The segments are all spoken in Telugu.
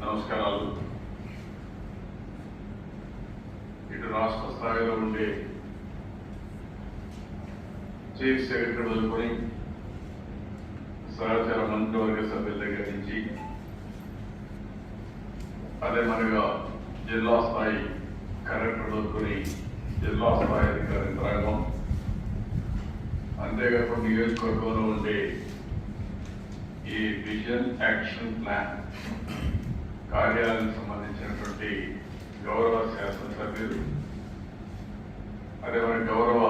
నమస్కారాలు. ఇటు రాష్ట్ర స్థాయిలో ఉండే చీఫ్ సెక్రటరీ వదులుకొని సహచర మంత్రివర్గ సభ్యుల దగ్గర నుంచి అదే మనగా జిల్లా స్థాయి కలెక్టర్ జిల్లా స్థాయి అధికారి యంత్రాంగం అంతేకాకుండా నియోజకవర్గంలో ఉండే ఈ విజన్ యాక్షన్ ప్లాన్ కార్యాలయానికి సంబంధించినటువంటి గౌరవ శాసనసభ్యులు అదే మరి గౌరవ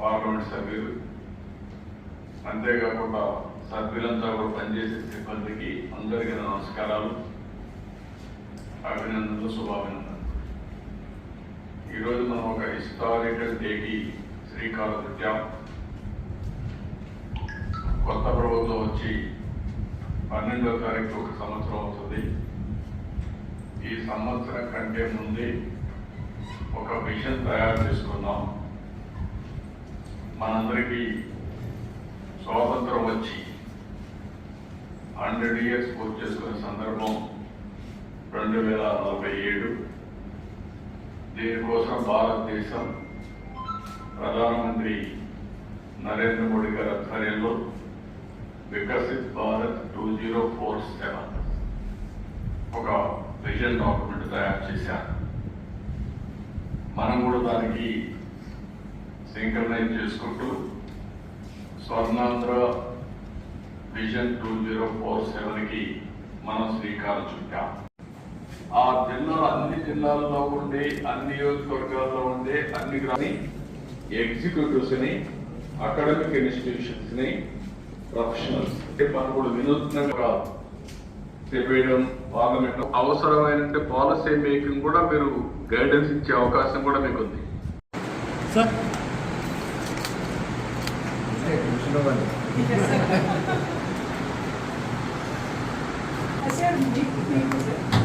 పార్లమెంట్ సభ్యులు అంతేకాకుండా సభ్యులంతా కూడా పనిచేసే సిబ్బందికి అందరికీ నమస్కారాలు. అభినందనలు శుభాభినందనలు. ఈరోజు మనం ఒక హిస్టారికల్ డేకి శ్రీకారం చుట్టాం కొత్త ప్రభుత్వం వచ్చి పన్నెండో తారీఖు ఒక సంవత్సరం అవుతుంది. ఈ సంవత్సరం కంటే ముందే ఒక మిషన్ తయారు చేసుకున్నాం. మనందరికీ స్వాతంత్రం వచ్చి హండ్రెడ్ ఇయర్స్ పూర్తి చేసుకునే సందర్భం రెండు వేల నలభై ఏడు. దీనికోసం భారతదేశం ప్రధానమంత్రి నరేంద్ర మోడీ గారి ఆధ్వర్యంలో Viksit Bharat two zero four seven ఒక విజన్ డాక్యుమెంట్ తయారు చేశారు. మనం కూడా దానికి సింక్రనైజ్ చేసుకుంటూ Swarnandhra vision two zero four సెవెన్కి మనం శ్రీకారం చుట్టాం. ఆ జిల్లా అన్ని జిల్లాల్లో ఉండే అన్ని నియోజకవర్గాల్లో ఉండే అన్ని గ్రామీ ఎగ్జిక్యూటివ్స్ని అకాడమిక్ ఇన్స్టిట్యూషన్స్ని ప్రొఫెషనల్స్ అంటే మనం కూడా వినూత్నంగా చెప్పేయడం పార్లమెంట్ అవసరమైన పాలసీ మేకింగ్ కూడా మీరు గైడెన్స్ ఇచ్చే అవకాశం కూడా మీకు ఉంది సార్. సార్ మీకు మీకు సార్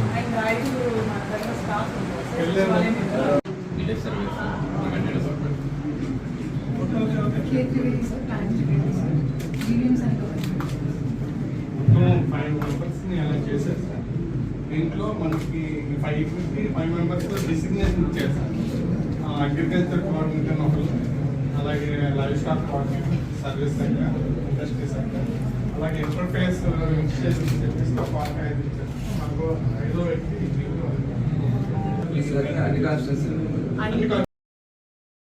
దీంట్లో మనకి five fifty five members designation sir agriculture coordinator ఒకరు అలాగే livestock coordinator service sector అలాగే ఇంటర్ఫేస్ ఇన్స్టిట్యూషన్ చెప్పేసి మనకు ఐదో వ్యక్తి. అన్ని